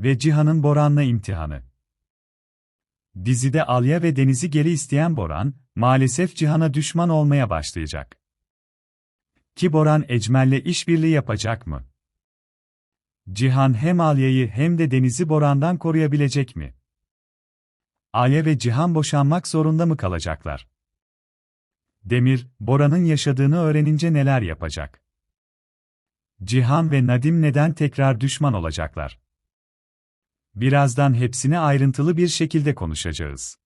ve Cihan'ın Boran'la imtihanı. Dizide Alya ve Deniz'i geri isteyen Boran, maalesef Cihan'a düşman olmaya başlayacak. Ki Boran Ecmel'le işbirliği yapacak mı? Cihan hem Alya'yı hem de Deniz'i Boran'dan koruyabilecek mi? Alya ve Cihan boşanmak zorunda mı kalacaklar? Demir, Bora'nın yaşadığını öğrenince neler yapacak? Cihan ve Nadim neden tekrar düşman olacaklar? Birazdan hepsini ayrıntılı bir şekilde konuşacağız.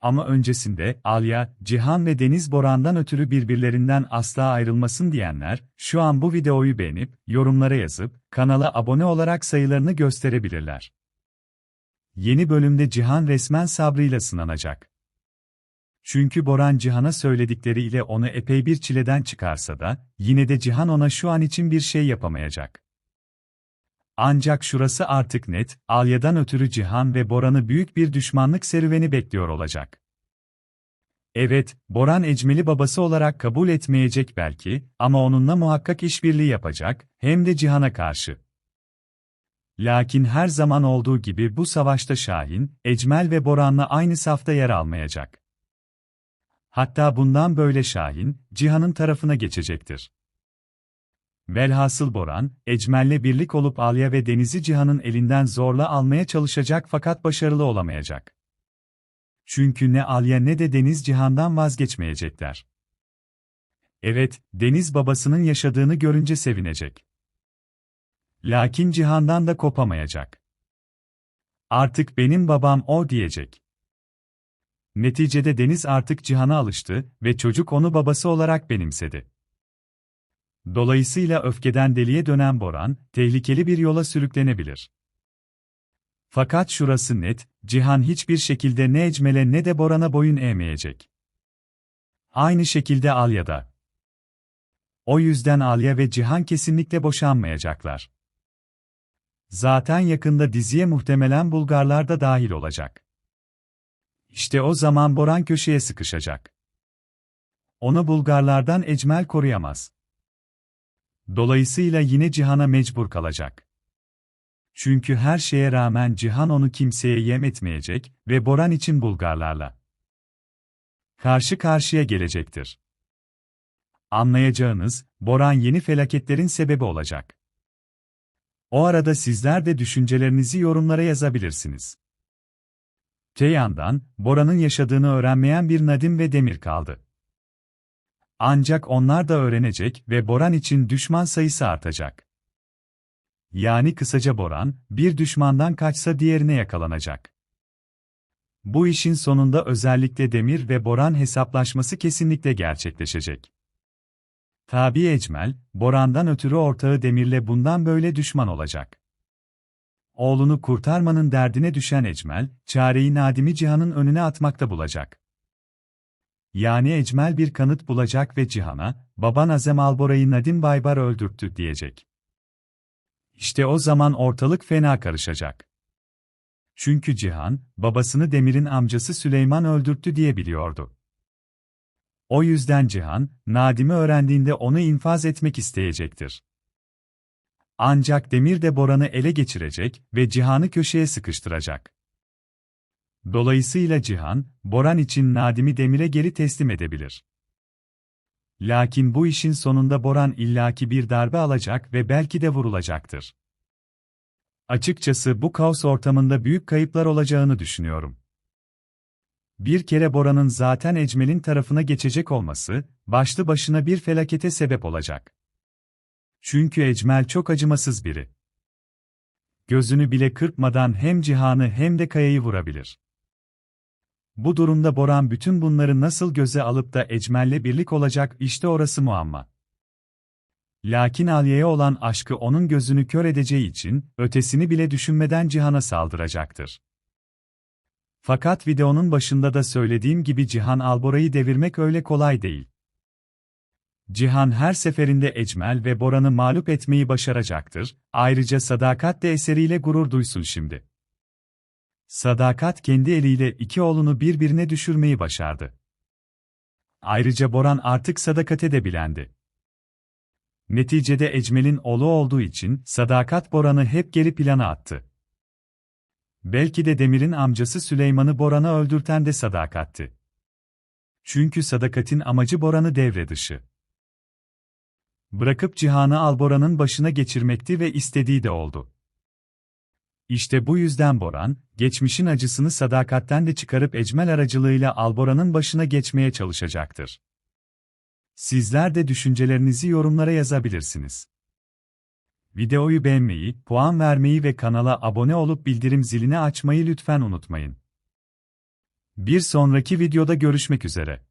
Ama öncesinde, Alya, Cihan ve Deniz Boran'dan ötürü birbirlerinden asla ayrılmasın diyenler, şu an bu videoyu beğenip, yorumlara yazıp, kanala abone olarak sayılarını gösterebilirler. Yeni bölümde Cihan resmen sabrıyla sınanacak. Çünkü Boran Cihan'a söyledikleriyle onu epey bir çileden çıkarsa da, yine de Cihan ona şu an için bir şey yapamayacak. Ancak şurası artık net, Alya'dan ötürü Cihan ve Boran'ı büyük bir düşmanlık serüveni bekliyor olacak. Evet, Boran Ecmel'i babası olarak kabul etmeyecek belki ama onunla muhakkak işbirliği yapacak, hem de Cihan'a karşı. Lakin her zaman olduğu gibi bu savaşta Şahin, Ecmel ve Boran'la aynı safta yer almayacak. Hatta bundan böyle Şahin, Cihan'ın tarafına geçecektir. Velhasıl Boran, Ecmel'le birlik olup Alya ve Deniz'i Cihan'ın elinden zorla almaya çalışacak fakat başarılı olamayacak. Çünkü ne Alya ne de Deniz Cihan'dan vazgeçmeyecekler. Evet, Deniz babasının yaşadığını görünce sevinecek. Lakin Cihan'dan da kopamayacak. Artık benim babam o diyecek. Neticede Deniz artık Cihan'a alıştı ve çocuk onu babası olarak benimsedi. Dolayısıyla öfkeden deliye dönen Boran, tehlikeli bir yola sürüklenebilir. Fakat şurası net, Cihan hiçbir şekilde ne Ecmel'e ne de Boran'a boyun eğmeyecek. Aynı şekilde Alya'da. O yüzden Alya ve Cihan kesinlikle boşanmayacaklar. Zaten yakında diziye muhtemelen Bulgarlar da dahil olacak. İşte o zaman Boran köşeye sıkışacak. Onu Bulgarlardan Ecmel koruyamaz. Dolayısıyla yine Cihan'a mecbur kalacak. Çünkü her şeye rağmen Cihan onu kimseye yem etmeyecek ve Boran için Bulgarlarla karşı karşıya gelecektir. Anlayacağınız, Boran yeni felaketlerin sebebi olacak. O arada sizler de düşüncelerinizi yorumlara yazabilirsiniz. Te Bora'nın yaşadığını öğrenmeyen bir Nadim ve Demir kaldı. Ancak onlar da öğrenecek ve Boran için düşman sayısı artacak. Yani kısaca Boran, bir düşmandan kaçsa diğerine yakalanacak. Bu işin sonunda özellikle Demir ve Boran hesaplaşması kesinlikle gerçekleşecek. Tabi Ecmel, Boran'dan ötürü ortağı Demir'le bundan böyle düşman olacak. Oğlunu kurtarmanın derdine düşen Ecmel, çareyi Nadim'i Cihan'ın önüne atmakta bulacak. Yani Ecmel bir kanıt bulacak ve Cihan'a, baban Azem Albora'yı Nadim Baybar öldürttü diyecek. İşte o zaman ortalık fena karışacak. Çünkü Cihan, babasını Demir'in amcası Süleyman öldürttü diye biliyordu. O yüzden Cihan, Nadim'i öğrendiğinde onu infaz etmek isteyecektir. Ancak Demir de Boran'ı ele geçirecek ve Cihan'ı köşeye sıkıştıracak. Dolayısıyla Cihan, Boran için Nadim'i Demir'e geri teslim edebilir. Lakin bu işin sonunda Boran illaki bir darbe alacak ve belki de vurulacaktır. Açıkçası bu kaos ortamında büyük kayıplar olacağını düşünüyorum. Bir kere Bora'nın zaten Ecmel'in tarafına geçecek olması, başlı başına bir felakete sebep olacak. Çünkü Ecmel çok acımasız biri. Gözünü bile kırpmadan hem Cihan'ı hem de Kaya'yı vurabilir. Bu durumda Boran bütün bunları nasıl göze alıp da Ecmel'le birlik olacak işte orası muamma. Lakin Aliye'ye olan aşkı onun gözünü kör edeceği için, ötesini bile düşünmeden Cihan'a saldıracaktır. Fakat videonun başında da söylediğim gibi Cihan Albora'yı devirmek öyle kolay değil. Cihan her seferinde Ecmel ve Boran'ı mağlup etmeyi başaracaktır, ayrıca Sadakat de eseriyle gurur duysun şimdi. Sadakat kendi eliyle iki oğlunu birbirine düşürmeyi başardı. Ayrıca Boran artık sadakate de bilendi. Neticede Ecmel'in oğlu olduğu için Sadakat Boran'ı hep geri plana attı. Belki de Demir'in amcası Süleyman'ı Boran'a öldürten de Sadakat'ti. Çünkü Sadakat'in amacı Boran'ı devre dışı. Bırakıp Cihan'ı Alboran'ın başına geçirmekti ve istediği de oldu. İşte bu yüzden Boran, geçmişin acısını sadakatten de çıkarıp Ecmel aracılığıyla Alboran'ın başına geçmeye çalışacaktır. Sizler de düşüncelerinizi yorumlara yazabilirsiniz. Videoyu beğenmeyi, puan vermeyi ve kanala abone olup bildirim zilini açmayı lütfen unutmayın. Bir sonraki videoda görüşmek üzere.